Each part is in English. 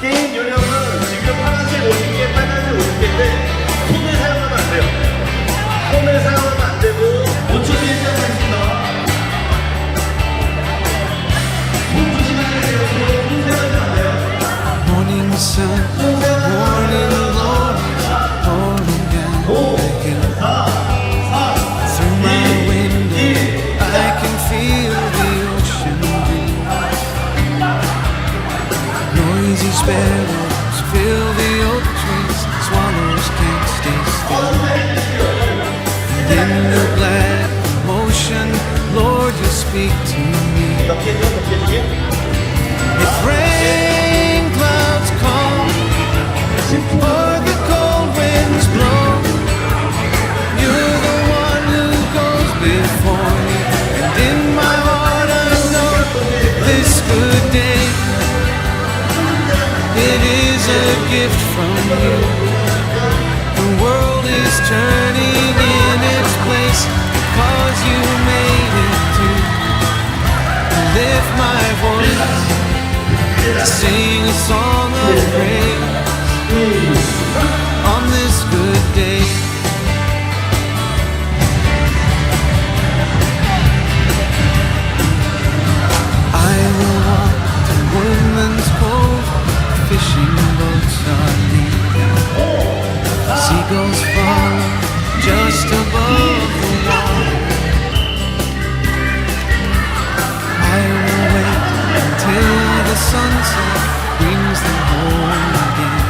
게임 요령은 지금 파란색 50개, 빨간색 50개인데 손을 사용하면 안 돼요. 손을 사용하면 안 되고 5초 뒤에 시작하겠습니다. 손 조심하셔야 돼요. 손, 손 사용하면 안 돼요. Sparrows fill the oak trees, swallows can't stay still. And in the glad motion, Lord, you speak to me. 몇개 it is a gift from you. The world is turning in its place fishing boats are leaving. Seagulls follow just above the water. I will wait until the sunset brings them home again.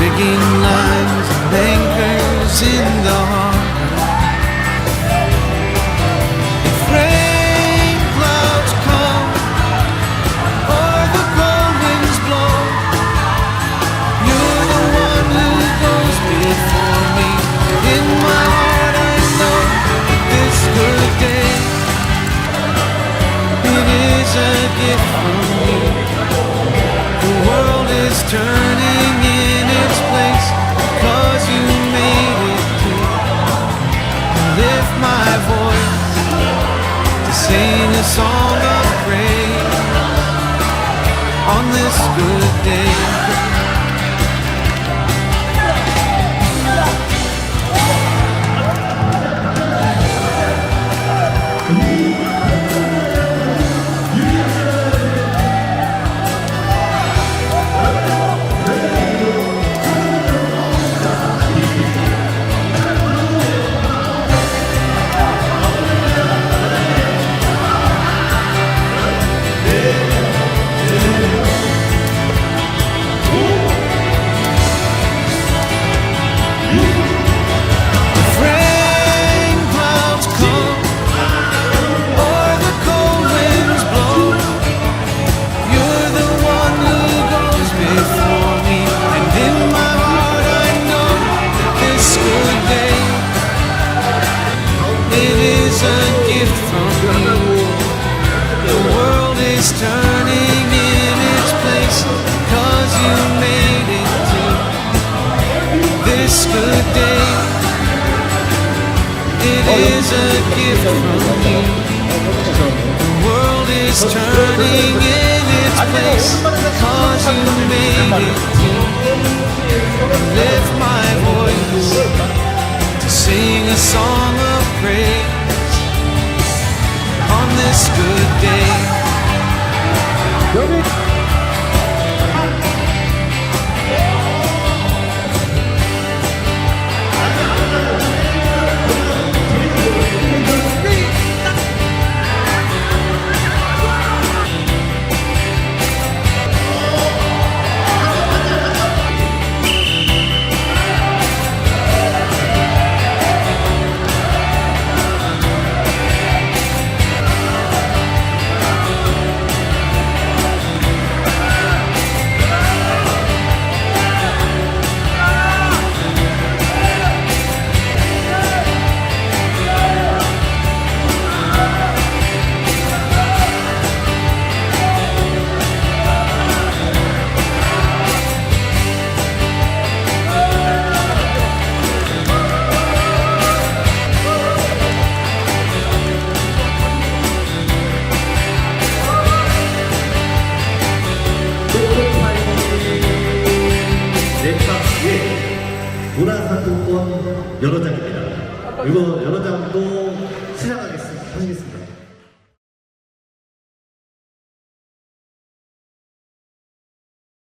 Rigging lines and anchors in the harbor. This good day. Is turning in its place because you made it to this good day. It oh, is a gift from you. The world is turning in its place you made it to lift my voice to sing a song of praise on this good day. 여러 장입니다. 이거 여러 장도 시작하겠습니다. 하시겠습니다.